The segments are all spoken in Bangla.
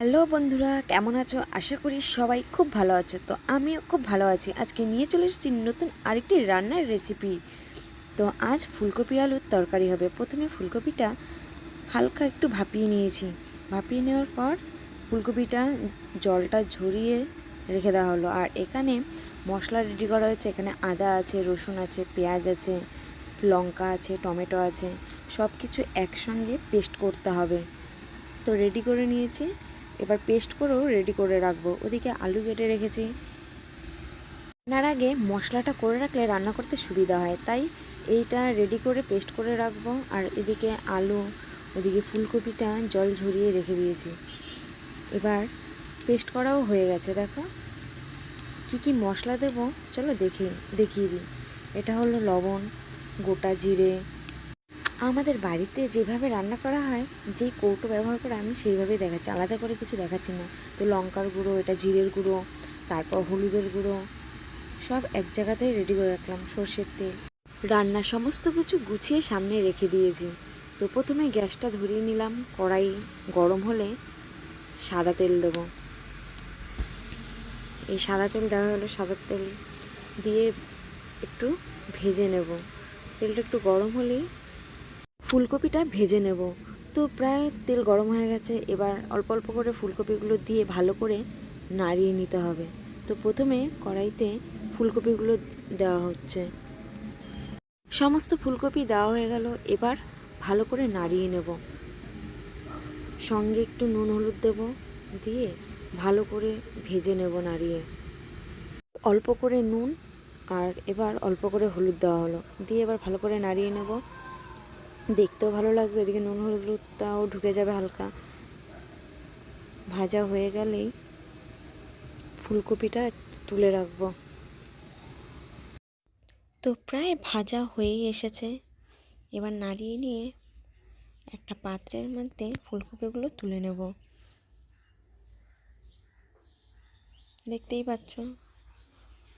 হ্যালো বন্ধুরা, কেমন আছো? আশা করি সবাই খুব ভালো আছো। তো আমিও খুব ভালো আছি। আজকে নিয়ে চলে এসেছি নতুন আরেকটি রান্নার রেসিপি তো আজ ফুলকপি আলুর তরকারি হবে। প্রথমে ফুলকপিটা হালকা একটু ভাপিয়ে নিয়েছি। ভাপিয়ে নেওয়ার পর ফুলকপিটা জলটা ঝরিয়ে রেখে দেওয়া হলো। আর এখানে মশলা রেডি করা হয়েছে। এখানে আদা আছে, রসুন আছে, পেঁয়াজ আছে, লঙ্কা আছে, টমেটো আছে। সব কিছু একসঙ্গে পেস্ট করতে হবে। তো রেডি করে নিয়েছি। এবার পেস্ট করেও রেডি করে রাখব। ওদিকে আলু কেটে রেখেছি। রান্নার আগে মশলাটা করে রাখলে রান্না করতে সুবিধা হয়, তাই এইটা রেডি করে পেস্ট করে রাখব। আর এদিকে আলু, ওদিকে ফুলকপিটা জল ঝরিয়ে রেখে দিয়েছি। এবার পেস্ট করাও হয়ে গেছে, দেখো। কি কি মশলা দেব? চলো দেখে, দেখিয়ে দিই। এটা হলো লবণ, গোটা জিরে আমাদের বাড়িতে যেভাবে রান্না করা হয়, যেই কৌটো ব্যবহার করে আমি সেইভাবেই দেখাচ্ছি। আলাদা করে কিছু দেখাচ্ছি না। তো লঙ্কার গুঁড়ো, এটা জিরের গুঁড়ো, তারপর হলুদের গুঁড়ো, সব এক জায়গাতেই রেডি করে রাখলাম সর্ষের তেল। রান্নার সমস্ত কিছু গুছিয়ে সামনে রেখে দিয়েছি। তো প্রথমে গ্যাসটা ধরিয়ে নিলাম। কড়াই গরম হলে সাদা তেল দেবো। এই সাদা তেল দেওয়া হলো সাদা তেল দিয়ে একটু ভেজে নেব। তেলটা একটু গরম হলেই ফুলকপিটা ভেজে নেব। তো প্রায় তেল গরম হয়ে গেছে, এবার অল্প অল্প করে ফুলকপিগুলো দিয়ে ভালো করে নাড়িয়ে নিতে হবে। তো প্রথমে কড়াইতে ফুলকপিগুলো দেওয়া হচ্ছে। সমস্ত ফুলকপি দেওয়া হয়ে গেল, এবার ভালো করে নাড়িয়ে নেব। সঙ্গে একটু নুন হলুদ দেব, দিয়ে ভালো করে ভেজে নেব নাড়িয়ে। অল্প করে নুন, আর এবার অল্প করে হলুদ দেওয়া হলো, দিয়ে এবার ভালো করে নাড়িয়ে নেব। দেখতেও ভালো লাগবে, এদিকে নুন হলুদটাও ঢুকে যাবে হালকা। ভাজা হয়ে গেলেই ফুলকপিটা তুলে রাখব। তো প্রায় ভাজা হয়েই এসেছে। এবার নাড়িয়ে নিয়ে একটা পাত্রের মধ্যে ফুলকপিগুলো তুলে নেব। দেখতেই পাচ্ছ,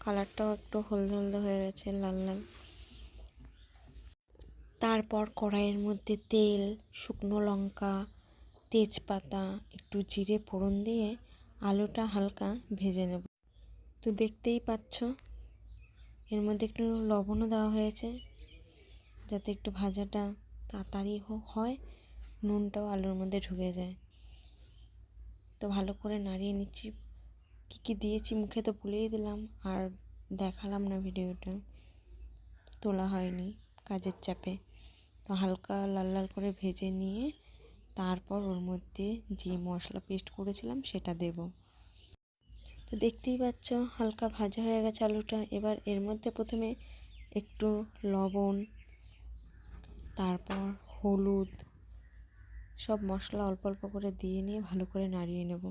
কালারটাও একটু হলদে হলদে হয়ে গেছে, লাল লাল। তারপর কড়াইয়ের মধ্যে তেল, শুকনো লঙ্কা, তেজপাতা, একটু জিরে ফোড়ন দিয়ে আলুটা হালকা ভেজে নেব। তো দেখতেই পাচ্ছ, এর মধ্যে একটু লবণও দেওয়া হয়েছে, যাতে একটু ভাজাটা তাড়াতাড়ি হয়, নুনটাও আলুর মধ্যে ঢুকে যায়। তো ভালো করে নাড়িয়ে নিচ্ছি। কী কী দিয়েছি মুখে তো ভুলেই দিলাম, আর দেখালাম না ভিডিওটা। তোলা হয়নি, কাজের চাপে। তো হালকা লাল লাল করে ভেজে নিয়ে তারপর ওর মধ্যে যে মশলা পেস্ট করেছিলাম সেটা দেব। তো দেখতেই পাচ্ছ হালকা ভাজা হয়ে গেছে আলুটা। এবার এর মধ্যে প্রথমে একটু লবণ, তারপর হলুদ, সব মশলা অল্প অল্প করে দিয়ে নিয়ে ভালো করে নাড়িয়ে নেব।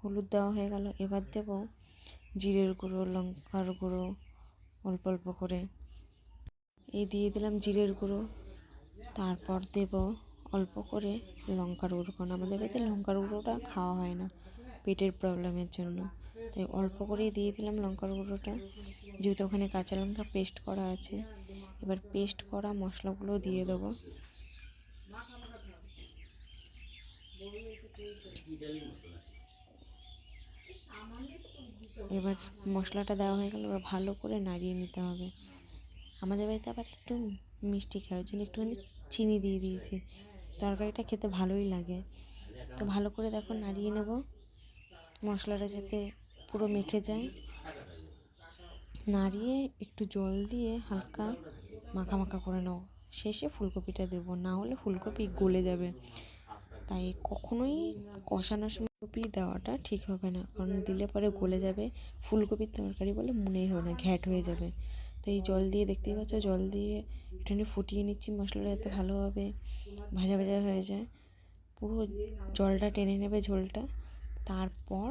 হলুদ দেওয়া হয়ে গেল। এবার দেব জিরের গুঁড়ো, লঙ্কার গুঁড়ো অল্প অল্প করে। এই দিয়ে দিলাম জিরের গুঁড়ো। তারপর দেব অল্প করে লঙ্কার গুঁড়ো, কারণ আমাদের বাড়িতে লঙ্কার গুঁড়োটা খাওয়া হয় না পেটের প্রবলেমের জন্য। তাই অল্প করেই দিয়ে দিলাম লঙ্কার গুঁড়োটা। যেহেতু ওখানে কাঁচা লঙ্কা পেস্ট করা আছে, এবার পেস্ট করা মশলাগুলো দিয়ে দেবো। এবার মশলাটা দেওয়া হয়ে গেল এবার ভালো করে নাড়িয়ে নিতে হবে। আমাদের বাড়িতে আবার একটু মিষ্টি ওই জন্য একটুখানি চিনি দিয়ে দিয়েছি। তরকারিটা খেতে ভালোই লাগে। তো ভালো করে দেখো নাড়িয়ে নেব। মশলাটা যাতে পুরো মেখে যায়। নাড়িয়ে একটু জল দিয়ে হালকা মাখা মাখা করে নেব। শেষে ফুলকপিটা দেবো, না হলে ফুলকপি গলে যাবে। তাই কখনোই কষানোর সময় কপি দেওয়াটা ঠিক হবে না। কারণ দিলে পরে গলে যাবে। ফুলকপির তরকারি বলে মনেই হবে না, ঘ্যাট হয়ে যাবে। তো এই জল দিয়ে, দেখতেই পাচ্ছ জল দিয়ে একটুখানি ফুটিয়ে নিচ্ছি, মশলাটা যাতে ভালোভাবে ভাজা ভাজা হয়ে যায়। পুরো জলটা টেনে নেবে ঝোলটা, তারপর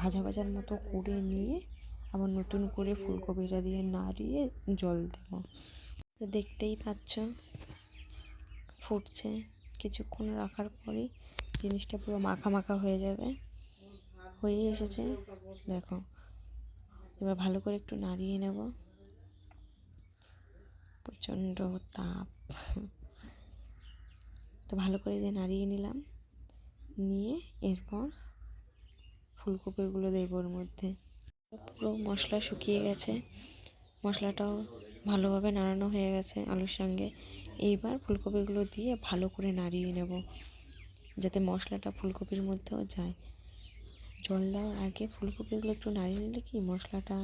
ভাজা ভাজার মতো করে নিয়ে আবার নতুন করে ফুলকপিটা দিয়ে নাড়িয়ে জল দেবো। তো দেখতেই পাচ্ছ ফুটছে, কিছুক্ষণ রাখার পরেই জিনিসটা পুরো মাখা মাখা হয়ে যাবে, হয়ে এসেছে। দেখো, এবার ভালো করে একটু নাড়িয়ে নেব। প্রচণ্ড তাপ। তো ভালো করে যে নাড়িয়ে নিলাম, নিয়ে এরপর ফুলকপিগুলো দেবো ওর মধ্যে। পুরো মশলা শুকিয়ে গেছে। মশলাটাও ভালোভাবে নাড়ানো হয়ে গেছে আলুর সঙ্গে। এইবার ফুলকপিগুলো দিয়ে ভালো করে নাড়িয়ে নেব, যাতে মশলাটা ফুলকপির মধ্যেও যায়। জল দেওয়ার আগে ফুলকপিগুলো একটু নাড়িয়ে নিলে কি মশলাটা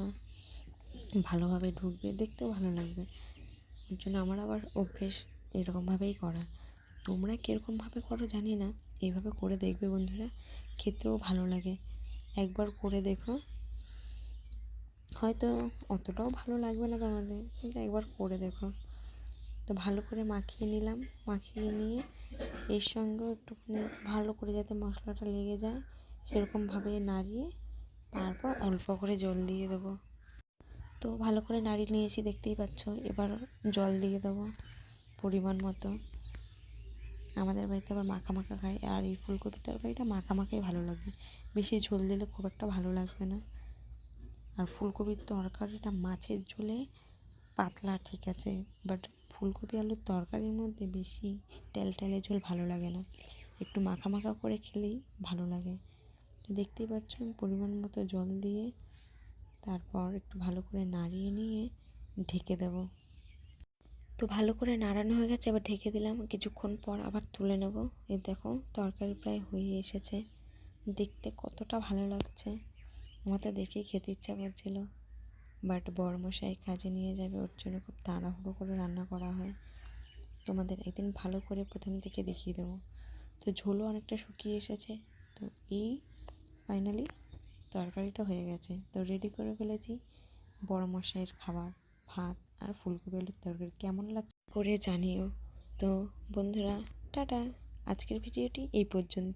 ভালোভাবে ঢুকবে, দেখতেও ভালো লাগবে। ওর জন্য আমার আবার অভ্যেস এরকমভাবেই করা। তোমরা কীরকমভাবে করো জানি না। এইভাবে করে দেখবে বন্ধুরা, খেতেও ভালো লাগে। একবার করে দেখো, হয়তো অতটাও ভালো লাগবে না তোমাদের, কিন্তু একবার করে দেখো। তো ভালো করে মাখিয়ে নিলাম। মাখিয়ে নিয়ে এর সঙ্গেও একটুখানি ভালো করে যাতে মশলাটা লেগে যায়, সেরকমভাবে নাড়িয়ে তারপর অল্প করে জল দিয়ে দেবো। তো ভালো করে নাড়িয়ে নিয়েছি, দেখতেই পাচ্ছ। এবার জল দিয়ে দেবো পরিমাণ মতো। আমাদের বাড়িতে আবার মাখা মাখা খায়, আর এই ফুলকপির তরকারিটা মাখা মাখাই ভালো লাগবে বেশি ঝোল দিলে খুব একটা ভালো লাগবে না। আর ফুলকপির তরকারিটা মাছের ঝোলে পাতলা, ঠিক আছে বাট ফুলকপি আলুর তরকারির মধ্যে বেশি টেল টেলে ঝোল ভালো লাগে না। একটু মাখা মাখা করে খেলেই ভালো লাগে। দেখতেই পাচ্ছ, পরিমাণ মতো জল দিয়ে তারপর একটু ভালো করে নাড়িয়ে নিয়ে ঢেকে দেবো। তো ভালো করে নাড়ানো হয়ে গেছে, এবার ঢেকে দিলাম। কিছুক্ষণ পর আবার তুলে নেব। এই দেখো, তরকারি প্রায় হয়ে এসেছে। দেখতে কতটা ভালো লাগছে। আমার তো দেখেই খেতে ইচ্ছা করছিল। বাট বড়মশাই কাজে নিয়ে যাবে, ওর জন্য খুব তাড়াহুড়ো করে রান্না করা হয়। তোমাদের একদিন ভালো করে প্রথম থেকে দেখিয়ে দেবো। তো ঝোলও অনেকটা শুকিয়ে এসেছে। তো এই ফাইনালি তরকারিটা হয়ে গেছে। তো রেডি করে ফেলেছি বড় মশাইয়ের খাবার, ভাত আর ফুলকপি আলুর তরকারি। কেমন লাগছে করে জানিও। তো বন্ধুরা, টাটা। আজকের ভিডিওটি এই পর্যন্তই।